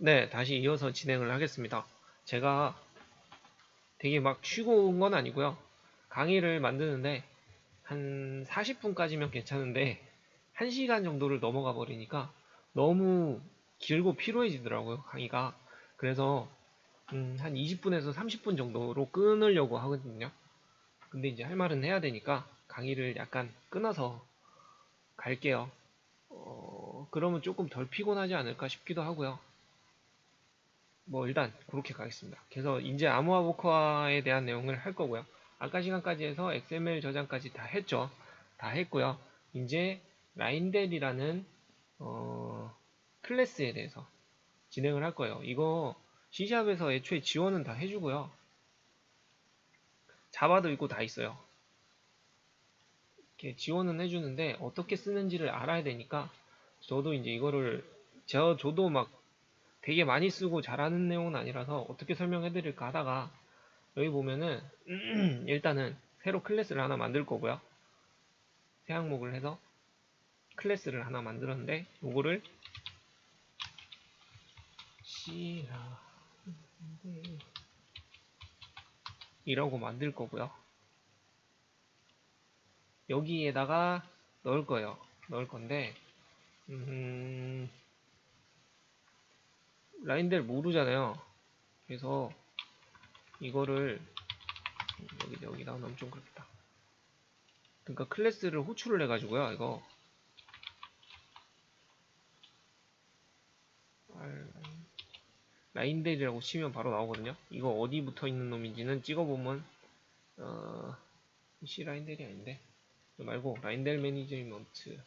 네, 다시 이어서 진행을 하겠습니다. 제가 되게 막 쉬고 온 건 아니고요. 강의를 만드는데 한 40분까지면 괜찮은데 1시간 정도를 넘어가 버리니까 너무 길고 피로해지더라고요, 강의가. 그래서 음, 한 20분에서 30분 정도로 끊으려고 하거든요. 근데 이제 할 말은 해야 되니까 강의를 약간 끊어서 갈게요. 어, 그러면 조금 덜 피곤하지 않을까 싶기도 하고요. 뭐 일단 그렇게 가겠습니다. 그래서 이제 아무아보커에 대한 내용을 할 거고요. 아까 시간까지 해서 XML 저장까지 다 했죠. 다 했고요. 이제 라인델이라는 어, 클래스에 대해서 진행을 할 거예요. 이거 C샵에서 애초에 지원은 다 해주고요. 자바도 있고 다 있어요. 이렇게 지원은 해주는데 어떻게 쓰는지를 알아야 되니까 저도 이제 이거를 저 저도 막 되게 많이 쓰고 잘하는 내용은 아니라서 어떻게 설명해 드릴까 하다가 여기 보면은 일단은 새로 클래스를 하나 만들 거고요. 새 항목을 해서 클래스를 하나 만들었는데 요거를 이라고 만들 거고요. 여기에다가 넣을 거예요. 넣을 건데 음, 라인들 모르잖아요. 그래서 이거를 여기 여기다 넣으면 좀 그렇다. 그러니까 클래스를 호출을 해가지고요. 이거 라인델이라고 치면 바로 나오거든요. 이거 어디 붙어 있는 놈인지는 찍어보면 어, C 라인델이 아닌데 말고 라인델 매니지먼트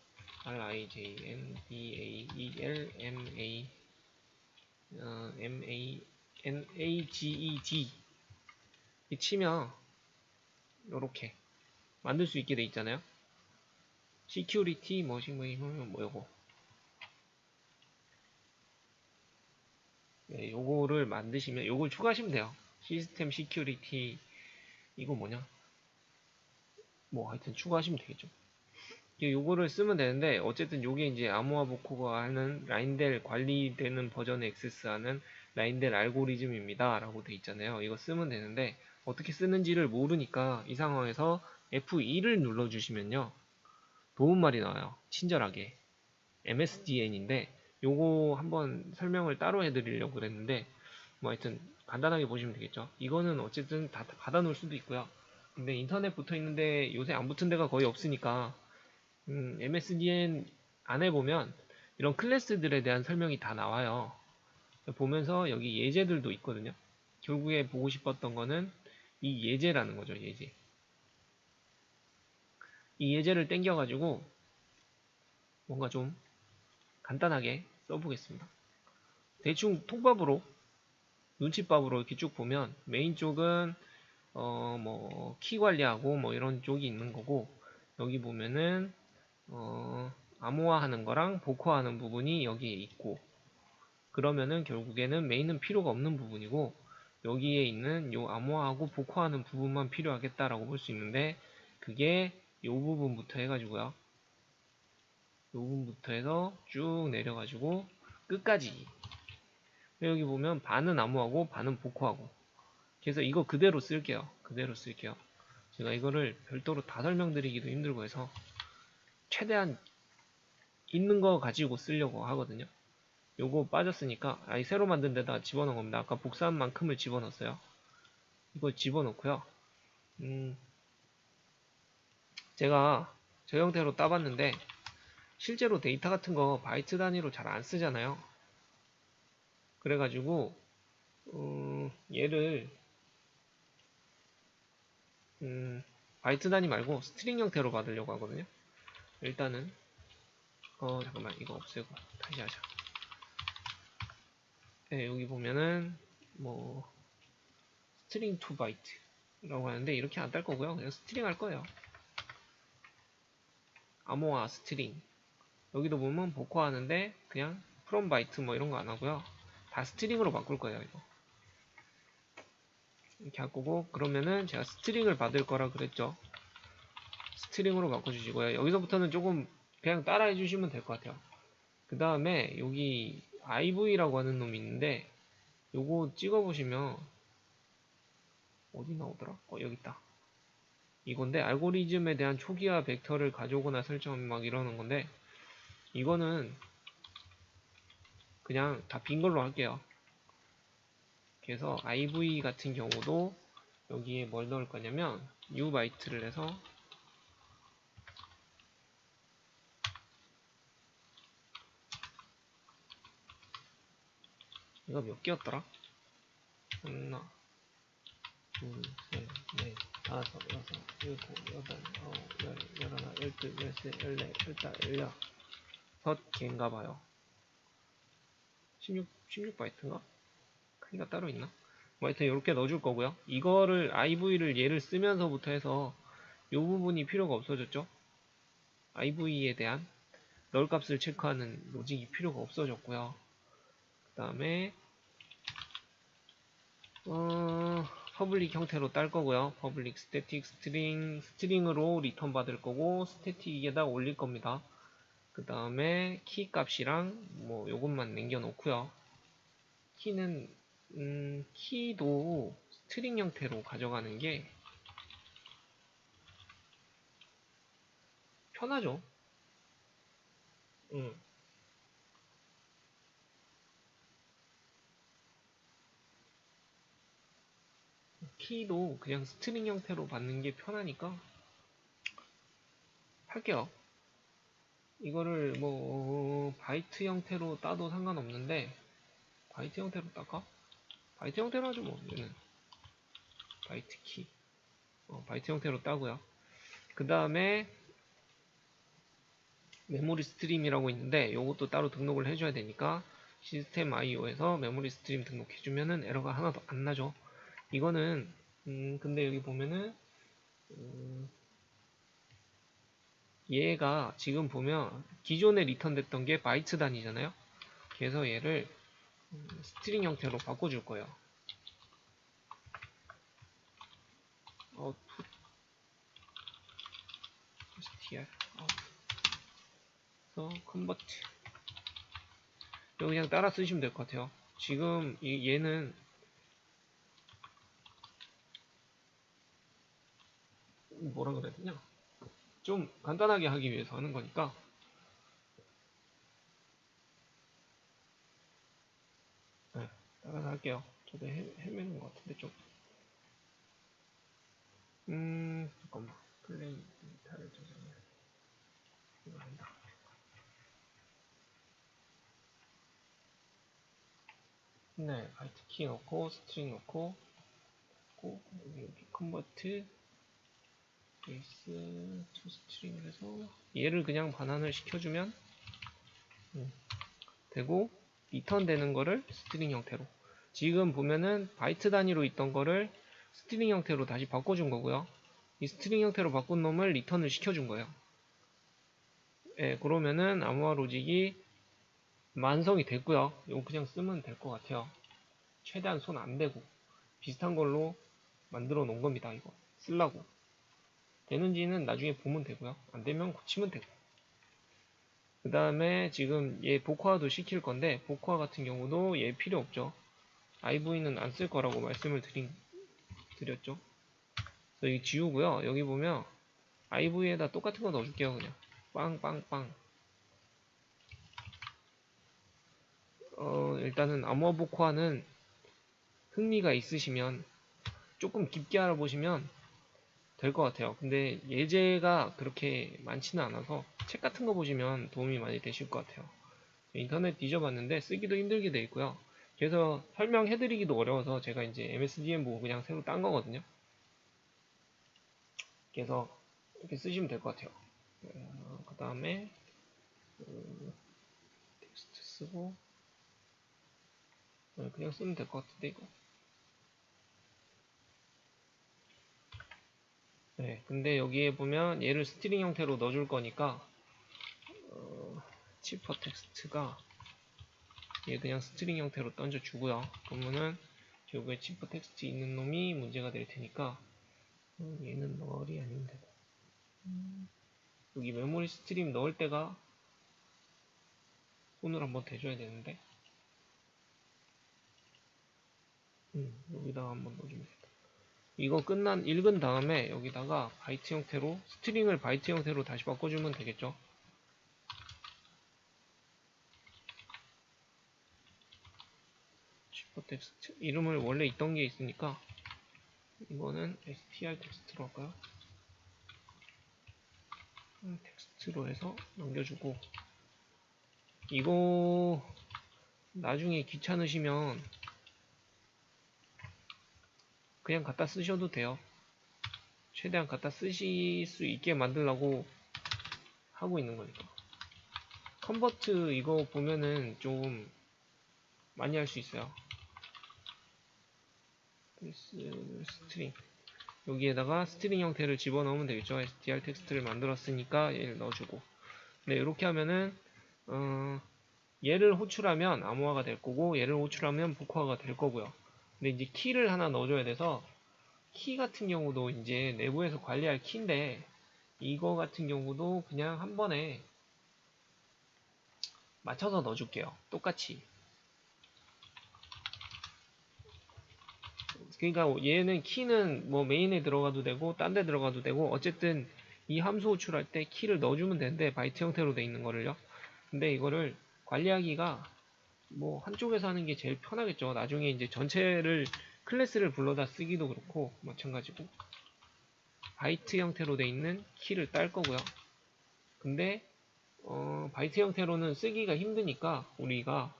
R I J N D A E L M A 어, M A N A G E G 이 치면 요렇게 만들 수 있게 돼 있잖아요. security 뭐시 뭐이 뭐요거 네, 요거를 만드시면 요걸 추가하시면 돼요. 시스템 시큐리티 이거 뭐냐? 뭐 하여튼 추가하시면 되겠죠. 요거를 쓰면 되는데 어쨌든 요게 이제 아모아보코가 하는 라인델 관리되는 버전에 액세스하는 라인델 알고리즘입니다. 라고 돼 있잖아요. 이거 쓰면 되는데 어떻게 쓰는지를 모르니까 이 상황에서 F2를 눌러 주시면요. 도움말이 나와요. 친절하게. MSDN인데 요거 한번 설명을 따로 해드리려고 그랬는데 뭐 하여튼 간단하게 보시면 되겠죠. 이거는 어쨌든 다 받아 놓을 수도 있고요. 근데 인터넷 붙어 있는데 요새 안 붙은 데가 거의 없으니까 음, MSDN 안에 보면 이런 클래스들에 대한 설명이 다 나와요. 보면서 여기 예제들도 있거든요. 결국에 보고 싶었던 거는 이 예제라는 거죠, 예제. 이 예제를 땡겨가지고 뭔가 좀 간단하게 써보겠습니다. 대충 통밥으로, 눈치밥으로 이렇게 쭉 보면 메인 쪽은 어, 뭐, 키 관리하고 뭐 이런 쪽이 있는 거고, 여기 보면은 어, 암호화하는 거랑 복호하는 부분이 여기에 있고 그러면은 결국에는 메인은 필요가 없는 부분이고 여기에 있는 요 암호화하고 복호하는 부분만 필요하겠다라고 볼 수 있는데 그게 요 부분부터 해가지고요. 요 부분부터 해서 쭉 내려가지고 끝까지. 여기 보면 반은 암호하고 반은 복호하고. 그래서 이거 그대로 쓸게요. 그대로 쓸게요. 제가 이거를 별도로 다 설명드리기도 힘들고 해서 최대한 있는 거 가지고 쓰려고 하거든요. 요거 빠졌으니까 아이 새로 만든 데다가 집어넣은 겁니다. 아까 복사한 만큼을 집어넣었어요. 이거 집어넣고요. 음, 제가 저 형태로 따봤는데 실제로 데이터 같은 거 바이트 단위로 잘 안 쓰잖아요. 그래가지고 음, 얘를 음, 바이트 단위 말고 스트링 형태로 받으려고 하거든요. 일단은 어 잠깐만 이거 없애고 다시 하자. 네, 여기 보면은 뭐 스트링 투 바이트 라고 하는데 이렇게 안 딸 거고요. 그냥 스트링 할 거예요. 암호화 스트링. 여기도 보면 복호 하는데 그냥 프롬 바이트 뭐 이런 거 안 하고요. 다 스트링으로 바꿀 거예요 이거. 이렇게 할 거고 그러면은 제가 스트링을 받을 거라 그랬죠 스트링으로 바꿔주시고요. 여기서부터는 조금 그냥 따라해 주시면 될 것 같아요. 그 다음에 여기 IV라고 하는 놈이 있는데 요거 찍어보시면 어디 나오더라? 어 여기 있다. 이건데 알고리즘에 대한 초기화 벡터를 가져오거나 설정하면 막 이러는 건데 이거는 그냥 다 빈 걸로 할게요. 그래서 IV 같은 경우도 여기에 뭘 넣을 거냐면 u 바이트를 해서 이거 몇 개였더라? 하나, 둘, 셋, 넷, 다섯, 여섯, 일곱, 여덟, 아홉, 열, 열하나, 열둘, 열셋, 열넷, 열다, 열여 섯 개인가 봐요. 16, 16바이트인가? 크기가 따로 있나? 뭐 하여튼 이렇게 넣어줄 거고요. 이거를 IV를 얘를 쓰면서부터 해서 이 부분이 필요가 없어졌죠. IV에 대한 널 값을 체크하는 로직이 필요가 없어졌고요. 그 다음에 어, 퍼블릭 형태로 딸 거고요. 퍼블릭 스태틱 스트링 스트링으로 리턴 받을 거고 스태틱에다 올릴 겁니다. 그 다음에 키 값이랑 뭐 요것만 남겨 놓고요. 키는 음, 키도 스트링 형태로 가져가는 게 편하죠. 음. 키도 그냥 스트링 형태로 받는 게 편하니까 할게요. 이거를 뭐 바이트 형태로 따도 상관없는데 바이트 형태로 따까? 바이트 형태로 하죠 뭐 얘는 바이트 키 어, 바이트 형태로 따고요 그 다음에 메모리 스트림이라고 있는데 이것도 따로 등록을 해줘야 되니까 시스템 IO에서 메모리 스트림 등록해주면은 에러가 하나도 안 나죠 이거는 음 근데 여기 보면은 음 얘가 지금 보면 기존에 리턴 됐던 게 바이트 단위잖아요 그래서 얘를 스트링 형태로 바꿔줄 거예요. output str 그래서 convert 이거 그냥 따라 쓰시면 될 것 같아요. 지금 이, 얘는 뭐라 그래야 되냐? 좀 간단하게 하기 위해서 하는 거니까 따라서 할게요. 저도 헤, 헤매는 것 같은데 좀. 음, 잠깐만. 플레이 데이터를 저장해. 이거 한다. 네, 바이트 키 넣고, 스트링 넣고, 고 여기 컨버트, 베이스 투 스트링을 해서, 얘를 그냥 반환을 시켜주면, 음, 되고, 리턴 되는 거를 스트링 형태로. 지금 보면은 바이트 단위로 있던 거를 스트링 형태로 다시 바꿔준 거고요. 이 스트링 형태로 바꾼 놈을 리턴을 시켜준 거예요. 예, 그러면은 암호화 로직이 완성이 됐고요. 이거 그냥 쓰면 될 것 같아요. 최대한 손 안 대고 비슷한 걸로 만들어 놓은 겁니다 이거. 쓸라고 되는지는 나중에 보면 되고요. 안 되면 고치면 되고. 그 다음에 지금 얘 복화도 시킬 건데 복화 같은 경우도 얘 필요 없죠. IV는 안 쓸 거라고 말씀을 드린, 드렸죠. 이 지우고요. 여기 보면 IV에다 똑같은 거 넣어줄게요 그냥. 빵빵빵. 어 일단은 암호 복화는 흥미가 있으시면 조금 깊게 알아보시면 될 것 같아요 근데 예제가 그렇게 많지는 않아서 책 같은 거 보시면 도움이 많이 되실 것 같아요. 인터넷 뒤져봤는데 쓰기도 힘들게 돼 있고요. 그래서 설명해드리기도 어려워서 제가 이제 MSDN 보고 그냥 새로 딴 거거든요. 그래서 이렇게 쓰시면 될 것 같아요. 어, 그 다음에 그 텍스트 쓰고 네, 그냥 쓰면 될 것 같은데 이거. 네, 근데 여기에 보면 얘를 스트링 형태로 넣어줄 거니까 어, 치퍼 텍스트가 얘 그냥 스트링 형태로 던져주고요. 그러면은 결국에 치퍼 텍스트 있는 놈이 문제가 될 테니까 어, 얘는 널이 아닌데 여기 메모리 스트림 넣을 때가 손을 한번 대줘야 되는데 음, 여기다 한번 넣어주면 이거 끝난 읽은 다음에 여기다가 바이트 형태로 스트링을 바이트 형태로 다시 바꿔주면 되겠죠. 슈퍼 텍스트 이름을 원래 있던 게 있으니까 이거는 str 텍스트로 할까요? 음, 텍스트로 해서 넘겨주고 이거 나중에 귀찮으시면 그냥 갖다 쓰셔도 돼요. 최대한 갖다 쓰실 수 있게 만들려고 하고 있는 거니까. 컨버트 이거 보면은 좀 많이 할 수 있어요. 스트링 여기에다가 스트링 형태를 집어넣으면 되겠죠. str 텍스트를 만들었으니까 얘를 넣어주고 네 이렇게 하면은 어, 얘를 호출하면 암호화가 될 거고 얘를 호출하면 복화가 될 거고요. 근데 이제 키를 하나 넣어줘야 돼서 키 같은 경우도 이제 내부에서 관리할 키인데 이거 같은 경우도 그냥 한 번에 맞춰서 넣어줄게요. 똑같이. 그러니까 얘는 키는 뭐 메인에 들어가도 되고 딴 데 들어가도 되고 어쨌든 이 함수 호출할 때 키를 넣어주면 되는데 바이트 형태로 돼 있는 거를요. 근데 이거를 관리하기가 뭐 한쪽에서 하는 게 제일 편하겠죠. 나중에 이제 전체를 클래스를 불러다 쓰기도 그렇고 마찬가지고 바이트 형태로 돼 있는 키를 딸 거고요. 근데 어, 바이트 형태로는 쓰기가 힘드니까 우리가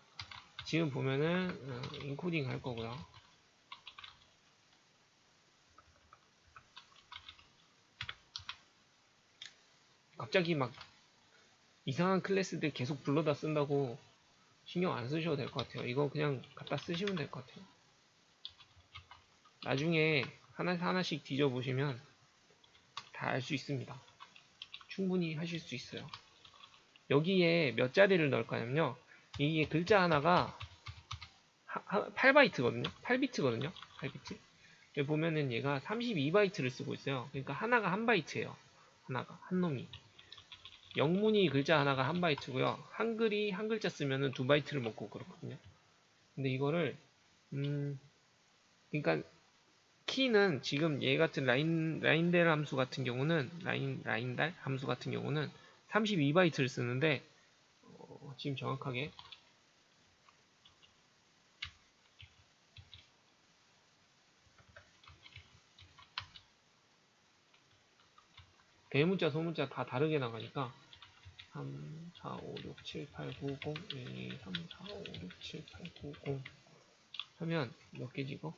지금 보면은 어, 인코딩 할 거고요. 갑자기 막 이상한 클래스들 계속 불러다 쓴다고 신경 안 쓰셔도 될 것 같아요. 이거 그냥 갖다 쓰시면 될 것 같아요. 나중에 하나, 하나씩 뒤져보시면 다 알 수 있습니다. 충분히 하실 수 있어요. 여기에 몇 자리를 넣을 거냐면요. 이게 글자 하나가 8바이트거든요. 8비트거든요. 8비트. 여기 보면은 얘가 32바이트를 쓰고 있어요. 그러니까 하나가 한 바이트예요. 하나가 한 놈이. 영문이 글자 하나가 한 바이트고요. 한글이 한 글자 쓰면은 두 바이트를 먹고 그렇거든요. 근데 이거를 음 그러니까 키는 지금 얘 같은 라인 라인델 함수 같은 경우는 라인 라인달 함수 같은 경우는 32바이트를 쓰는데 어, 지금 정확하게 대문자 소문자 다 다르게 나가니까 3, 4, 5, 6, 7, 8, 9, 0, 1, 2, 3, 4, 5, 6, 7, 8, 9, 0 하면 몇 개지 이거?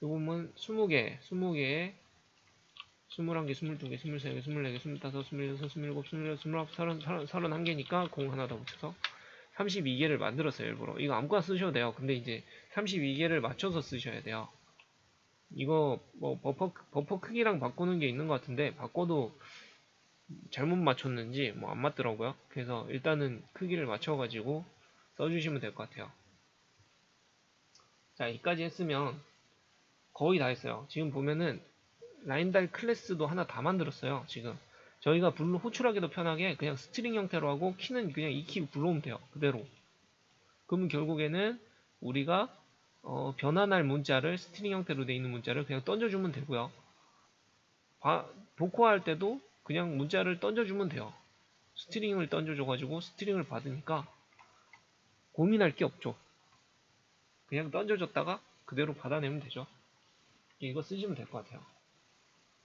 이 보면 20개, 20개에 21개, 22개, 23개, 24개, 25, 26, 27, 28, 29, 30, 30, 31개니까 0 하나 더 붙여서 32개를 만들었어요 일부러. 이거 아무거나 쓰셔도 돼요. 근데 이제 32개를 맞춰서 쓰셔야 돼요. 이거 뭐 버퍼, 버퍼 크기랑 바꾸는 게 있는 것 같은데 바꿔도 잘못 맞췄는지 뭐 안 맞더라고요. 그래서 일단은 크기를 맞춰가지고 써주시면 될 것 같아요. 자, 여기까지 했으면 거의 다 했어요. 지금 보면은 라인달 클래스도 하나 다 만들었어요. 지금 저희가 불러 호출하기도 편하게 그냥 스트링 형태로 하고 키는 그냥 이키 불러오면 돼요. 그대로. 그러면 결국에는 우리가 어, 변환할 문자를 스트링 형태로 되어 있는 문자를 그냥 던져주면 되고요. 복호할 때도 그냥 문자를 던져주면 돼요. 스트링을 던져줘가지고 스트링을 받으니까 고민할 게 없죠. 그냥 던져줬다가 그대로 받아내면 되죠. 이거 쓰시면 될 것 같아요.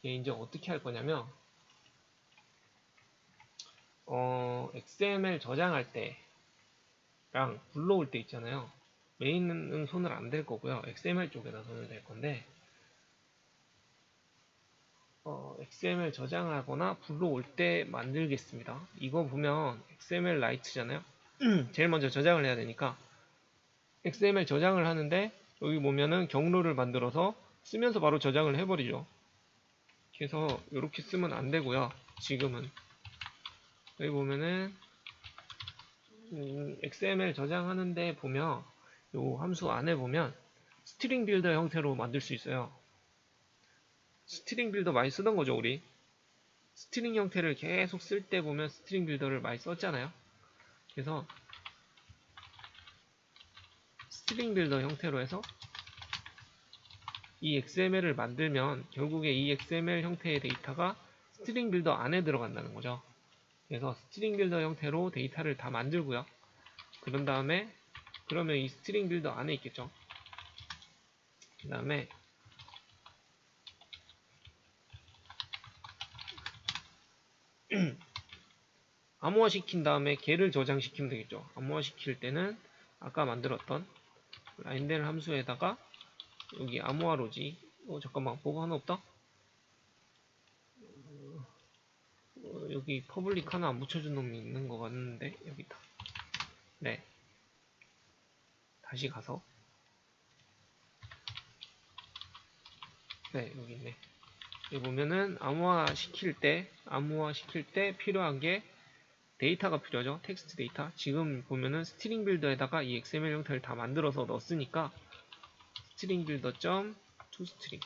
이제 어떻게 할 거냐면 어, XML 저장할 때랑 불러올 때 있잖아요. 메인은 손을 안 댈 거고요. XML 쪽에다 손을 댈 건데 어, XML 저장하거나 불러올 때 만들겠습니다. 이거 보면 XML 라이트잖아요. 제일 먼저 저장을 해야 되니까 XML 저장을 하는데 여기 보면은 경로를 만들어서 쓰면서 바로 저장을 해버리죠. 그래서 이렇게 쓰면 안 되고요. 지금은 여기 보면은 음, XML 저장하는데 보면 요 함수 안에 보면 스트링 빌더 형태로 만들 수 있어요. 스트링 빌더 많이 쓰던 거죠, 우리. 스트링 형태를 계속 쓸 때 보면 스트링 빌더를 많이 썼잖아요. 그래서 스트링 빌더 형태로 해서 이 XML을 만들면 결국에 이 XML 형태의 데이터가 스트링 빌더 안에 들어간다는 거죠. 그래서 스트링 빌더 형태로 데이터를 다 만들고요. 그런 다음에 그러면 이 스트링 빌더 안에 있겠죠. 그 다음에 암호화 시킨 다음에 걔를 저장시키면 되겠죠. 암호화 시킬 때는 아까 만들었던 라인델 함수에다가 여기 암호화 로지 어 잠깐만 뭐가 하나 없다? 어, 여기 퍼블릭 하나 안 붙여준 놈이 있는 것 같는데 여기 있다. 네. 다시 가서 네 여기 있네. 여기 보면은 암호화 시킬 때 암호화 시킬 때 필요한 게 데이터가 필요하죠. 텍스트 데이터. 지금 보면은 스트링 빌더에다가 이 XML 형태를 다 만들어서 넣었으니까 스트링 빌더 점 toString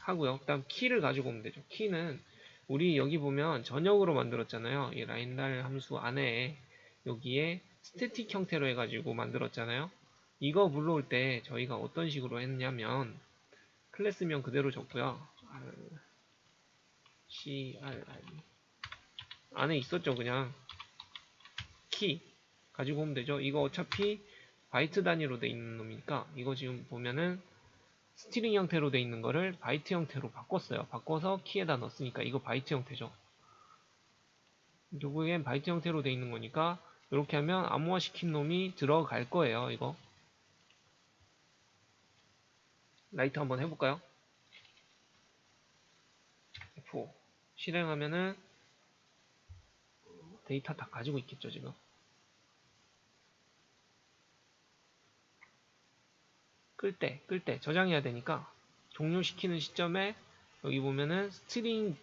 하고요. 그 다음 키를 가지고 오면 되죠. 키는 우리 여기 보면 전역으로 만들었잖아요. 이 라인달 함수 안에 여기에 스태틱 형태로 해가지고 만들었잖아요. 이거 불러올 때 저희가 어떤 식으로 했냐면 클래스명 그대로 적고요. R, C, R, I 안에 있었죠 그냥. 키 가지고 오면 되죠. 이거 어차피 바이트 단위로 돼 있는 놈이니까 이거 지금 보면은 스트링 형태로 돼 있는 거를 바이트 형태로 바꿨어요. 바꿔서 키에다 넣었으니까 이거 바이트 형태죠. 결국엔 바이트 형태로 돼 있는 거니까 이렇게 하면 암호화 시킨 놈이 들어갈 거예요 이거. 라이트 한번 해볼까요? F5 실행하면은 데이터 다 가지고 있겠죠 지금? 끌 때, 끌 때 저장해야 되니까 종료시키는 시점에 여기 보면은 스트링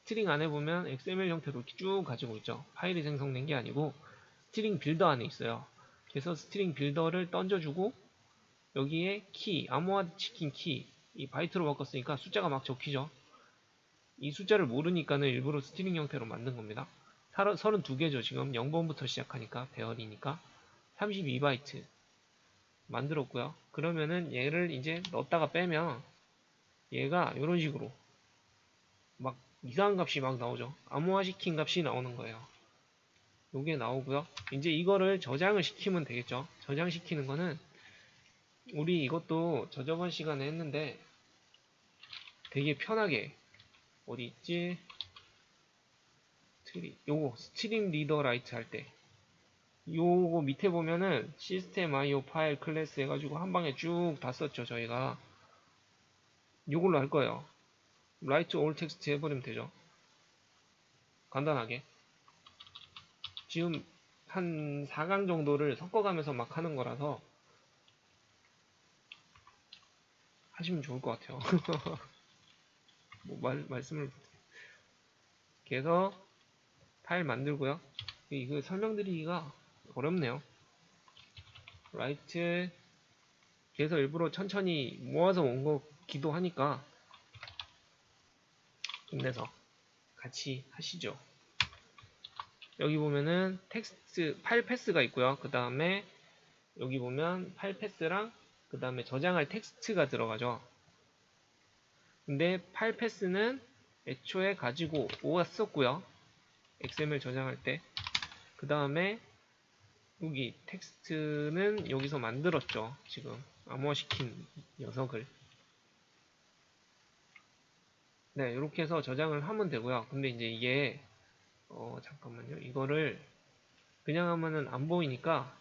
스트링 안에 보면 XML 형태로 쭉 가지고 있죠. 파일이 생성된 게 아니고 스트링 빌더 안에 있어요. 그래서 스트링 빌더를 던져주고 여기에 키, 암호화 시킨 키, 이 바이트로 바꿨으니까 숫자가 막 적히죠. 이 숫자를 모르니까는 일부러 스트링 형태로 만든 겁니다 32개죠. 지금 0번부터 시작하니까 배열이니까 32바이트 만들었고요. 그러면은 얘를 이제 넣었다가 빼면 얘가 이런 식으로 막 이상한 값이 막 나오죠. 암호화 시킨 값이 나오는 거예요. 요게 나오고요. 이제 이거를 저장을 시키면 되겠죠. 저장시키는 거는 우리 이것도 저저번 시간에 했는데 되게 편하게 어디 있지? 스트링, 요거 스트링 리더 라이트 할 때. 요거 밑에 보면은 시스템 IO 파일 클래스 해가지고 한 방에 쭉 다 썼죠 저희가. 요걸로 할 거예요. write all text 해버리면 되죠. 간단하게. 지금 한 4강 정도를 섞어가면서 막 하는 거라서 하시면 좋을 것 같아요. 뭐 말, 말씀을 그래서 파일 만들고요. 이거 설명드리기가 어렵네요. 라이트 그래서 일부러 천천히 모아서 온 거기도 하니까 힘내서 같이 하시죠. 여기 보면은 텍스트 파일 패스가 있고요. 그 다음에 여기 보면 파일 패스랑 그 다음에 저장할 텍스트가 들어가죠. 근데 파일 패스는 애초에 가지고 오왔었고요. XML 저장할 때. 그 다음에 여기 텍스트는 여기서 만들었죠 지금. 암호화시킨 녀석을. 네 이렇게 해서 저장을 하면 되고요. 근데 이제 이게 어 잠깐만요. 이거를 그냥 하면은 안 보이니까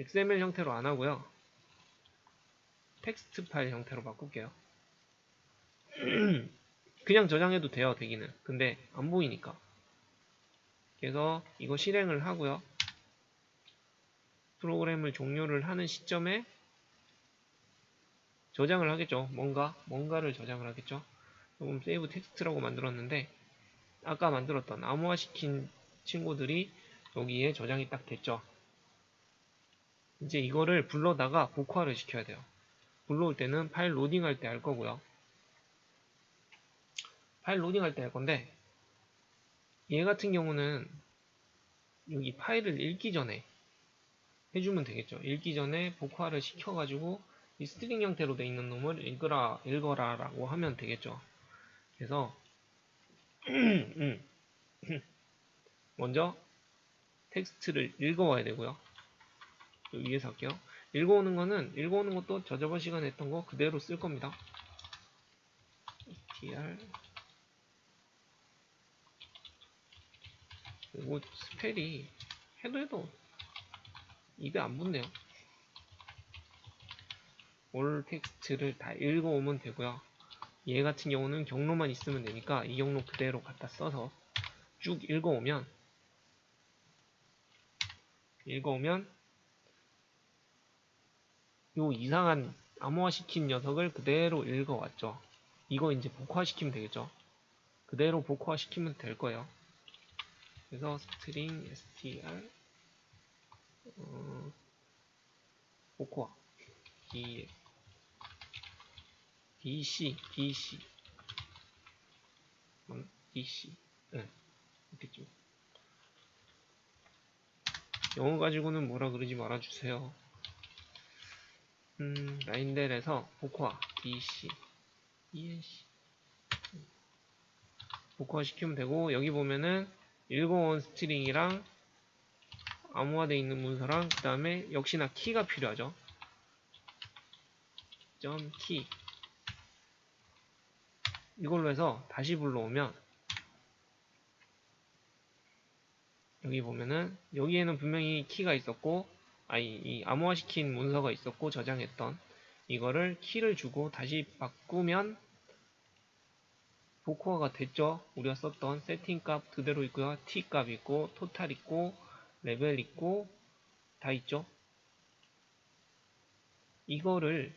XML 형태로 안 하고요. 텍스트 파일 형태로 바꿀게요. 그냥 저장해도 돼요 되기는. 근데 안 보이니까 그래서 이거 실행을 하고요. 프로그램을 종료를 하는 시점에 저장을 하겠죠. 뭔가, 뭔가를 저장을 하겠죠. 조금 세이브 텍스트라고 만들었는데 아까 만들었던 암호화 시킨 친구들이 여기에 저장이 딱 됐죠. 이제 이거를 불러다가 복화를 시켜야 돼요. 불러올 때는 파일 로딩할 때 할 거고요. 파일 로딩할 때 할 건데 얘 같은 경우는 여기 파일을 읽기 전에 해주면 되겠죠. 읽기 전에 복화를 시켜가지고 이 스트링 형태로 돼 있는 놈을 읽으라, 읽어라 라고 하면 되겠죠. 그래서 음. 먼저 텍스트를 읽어와야 되고요. 위에서 할게요. 읽어오는 거는 읽어오는 것도 저 저번 시간에 했던 거 그대로 쓸 겁니다. str 그리고 스펠이 해도 해도 입에 안 붙네요. 올 텍스트를 다 읽어오면 되고요. 얘 같은 경우는 경로만 있으면 되니까 이 경로 그대로 갖다 써서 쭉 읽어오면 읽어오면 요 이상한 암호화 시킨 녀석을 그대로 읽어왔죠. 이거 이제 복화 시키면 되겠죠. 그대로 복화 시키면 될 거예요. 그래서 string str 어, 복화 d dc dc 음, dc 네, 이렇게죠. 영어 가지고는 뭐라 그러지 말아주세요. 음, 라인델에서 복화 dc enc 복화 시키면 되고 여기 보면은 읽어온 스트링이랑 암호화되어 있는 문서랑 그 다음에 역시나 키가 필요하죠. 점 키. 이걸로 해서 다시 불러오면 여기 보면은 여기에는 분명히 키가 있었고 아니 이 암호화 시킨 문서가 있었고 저장했던 이거를 키를 주고 다시 바꾸면 복호화가 됐죠. 우리가 썼던 세팅 값 그대로 있고요. t 값 있고 토탈 있고 레벨 있고 다 있죠. 이거를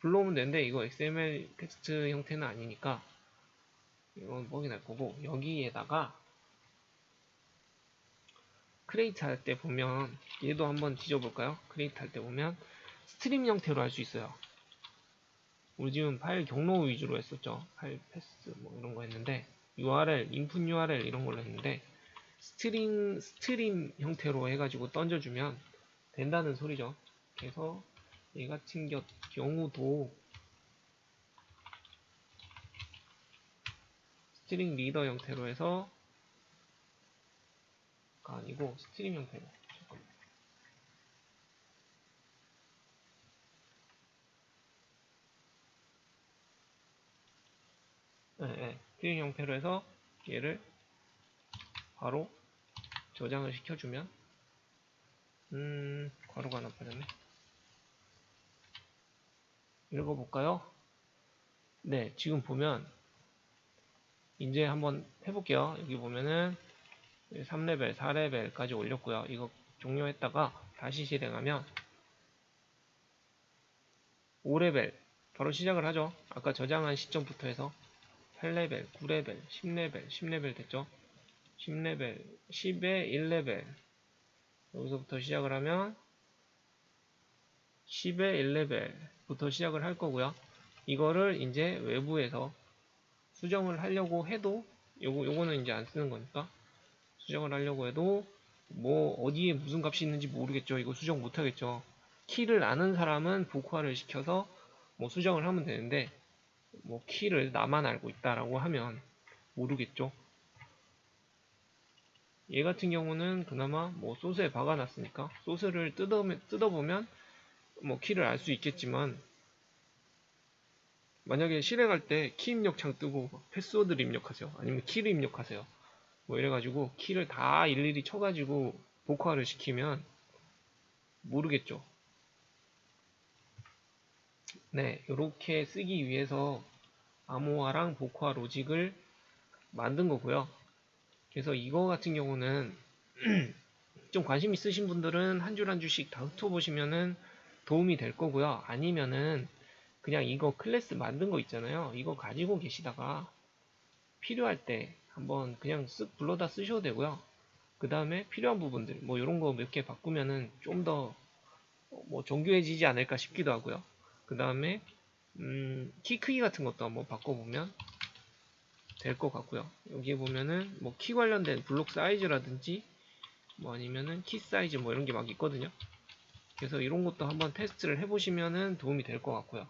불러오면 되는데 이거 XML 텍스트 형태는 아니니까 이건 날 거고 여기에다가 크레이트 할 때 보면 얘도 한번 뒤져볼까요? 크레이트 할 때 보면 스트림 형태로 할 수 있어요. 우리 지금 파일 경로 위주로 했었죠. 파일 패스 뭐 이런 거 했는데 URL, 인풋 URL 이런 걸로 했는데 스트링 스트림 형태로 해가지고 던져주면 된다는 소리죠. 그래서 얘 같은 경우도 스트링 리더 형태로 해서 가 아니고 스트림 형태로 잠깐만. 네, 네. 스트링 형태로 해서 얘를 바로 저장을 시켜주면 음 괄호가 하나 빠졌네. 읽어볼까요? 네 지금 보면 이제 한번 해볼게요. 여기 보면은 3레벨 4레벨까지 올렸고요. 이거 종료했다가 다시 실행하면 5레벨 바로 시작을 하죠. 아까 저장한 시점부터 해서 8레벨 9레벨 10레벨 10레벨 됐죠 10레벨, 10에 1레벨. 여기서부터 시작을 하면 10에 1레벨부터 시작을 할 거고요. 이거를 이제 외부에서 수정을 하려고 해도 요거 요거는 이제 안 쓰는 거니까 수정을 하려고 해도 뭐 어디에 무슨 값이 있는지 모르겠죠. 이거 수정 못 하겠죠. 키를 아는 사람은 복화를 시켜서 뭐 수정을 하면 되는데 뭐 키를 나만 알고 있다라고 하면 모르겠죠. 얘 같은 경우는 그나마 뭐 소스에 박아놨으니까 소스를 뜯어, 뜯어보면 뭐 키를 알 수 있겠지만 만약에 실행할 때 키 입력 창 뜨고 패스워드를 입력하세요. 아니면 키를 입력하세요. 뭐 이래가지고 키를 다 일일이 쳐가지고 복화를 시키면 모르겠죠 네 이렇게 쓰기 위해서 암호화랑 복화 로직을 만든 거고요 그래서 이거 같은 경우는 좀 관심 있으신 분들은 한 줄 한 줄씩 다 훑어보시면은 도움이 될 거고요. 아니면은 그냥 이거 클래스 만든 거 있잖아요. 이거 가지고 계시다가 필요할 때 한번 그냥 쓱 불러다 쓰셔도 되고요. 그 다음에 필요한 부분들 뭐 이런 거 몇 개 바꾸면은 좀 더 뭐 정교해지지 않을까 싶기도 하고요. 그 다음에 음, 키 크기 같은 것도 한번 바꿔보면 될 것 같고요. 여기에 보면은 뭐 키 관련된 블록 사이즈라든지 뭐 아니면은 키 사이즈 뭐 이런 게 막 있거든요. 그래서 이런 것도 한번 테스트를 해보시면은 도움이 될 것 같고요.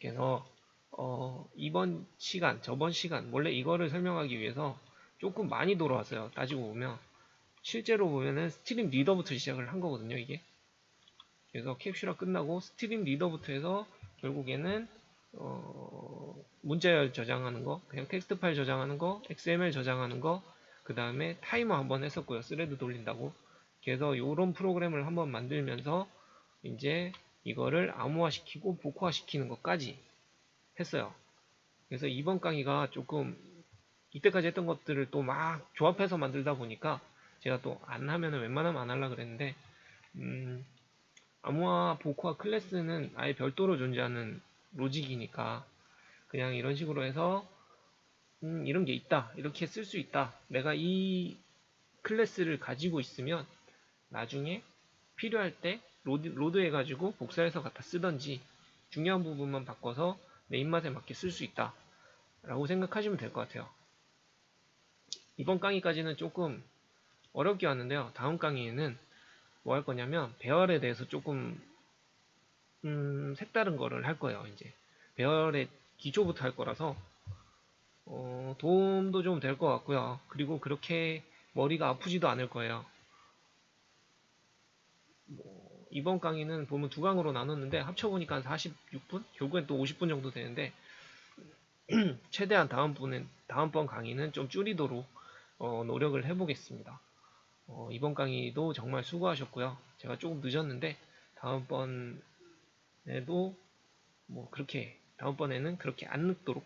그래서 어, 이번 시간, 저번 시간, 원래 이거를 설명하기 위해서 조금 많이 돌아왔어요. 따지고 보면. 실제로 보면은 스트림 리더부터 시작을 한 거거든요, 이게. 그래서 캡슐화 끝나고 스트림 리더부터 해서 결국에는 어, 문자열 저장하는 거, 그냥 텍스트 파일 저장하는 거, XML 저장하는 거, 그 다음에 타이머 한번 했었고요. 스레드 돌린다고. 그래서 이런 프로그램을 한번 만들면서 이제 이거를 암호화시키고 복호화시키는 것까지 했어요. 그래서 이번 강의가 조금 이때까지 했던 것들을 또 막 조합해서 만들다 보니까 제가 또 안 하면은 웬만하면 안 하려 그랬는데 음, 암호화 복호화 클래스는 아예 별도로 존재하는 로직이니까 그냥 이런 식으로 해서 음, 이런 게 있다. 이렇게 쓸 수 있다. 내가 이 클래스를 가지고 있으면 나중에 필요할 때 로드, 로드 해가지고 복사해서 갖다 쓰던지 중요한 부분만 바꿔서 내 입맛에 맞게 쓸 수 있다. 라고 생각하시면 될 것 같아요. 이번 강의까지는 조금 어렵게 왔는데요. 다음 강의에는 뭐 할 거냐면 배열에 대해서 조금 음, 색다른 거를 할 거예요 이제 배열의 기초부터 할 거라서 어, 도움도 좀 될 것 같고요 그리고 그렇게 머리가 아프지도 않을 거예요 뭐, 이번 강의는 보면 두 강으로 나눴는데 합쳐보니까 한 46분? 결국엔 또 50분 정도 되는데 최대한 다음번엔, 다음번 강의는 좀 줄이도록 어, 노력을 해보겠습니다. 어, 이번 강의도 정말 수고하셨고요. 제가 조금 늦었는데 다음번에도 뭐 그렇게 다음번에는 그렇게 안 늦도록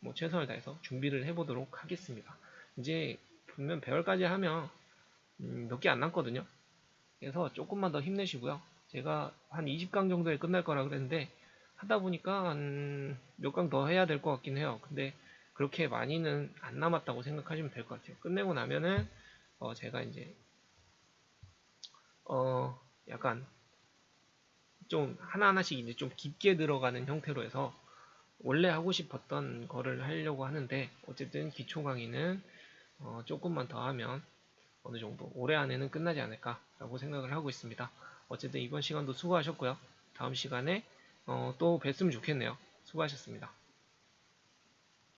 뭐 최선을 다해서 준비를 해보도록 하겠습니다. 이제 분명 배열까지 하면 음, 몇 개 안 남거든요. 그래서 조금만 더 힘내시고요. 제가 한 20강 정도에 끝날 거라 그랬는데 하다 보니까 한 몇 강 더 해야 될 것 같긴 해요. 근데 그렇게 많이는 안 남았다고 생각하시면 될 것 같아요. 끝내고 나면은 어 제가 이제 어 약간 좀 하나하나씩 이제 좀 깊게 들어가는 형태로 해서 원래 하고 싶었던 거를 하려고 하는데 어쨌든 기초 강의는 어 조금만 더 하면 어느 정도 올해 안에는 끝나지 않을까 라고 생각을 하고 있습니다. 어쨌든 이번 시간도 수고하셨고요. 다음 시간에 어, 또 뵀으면 좋겠네요. 수고하셨습니다.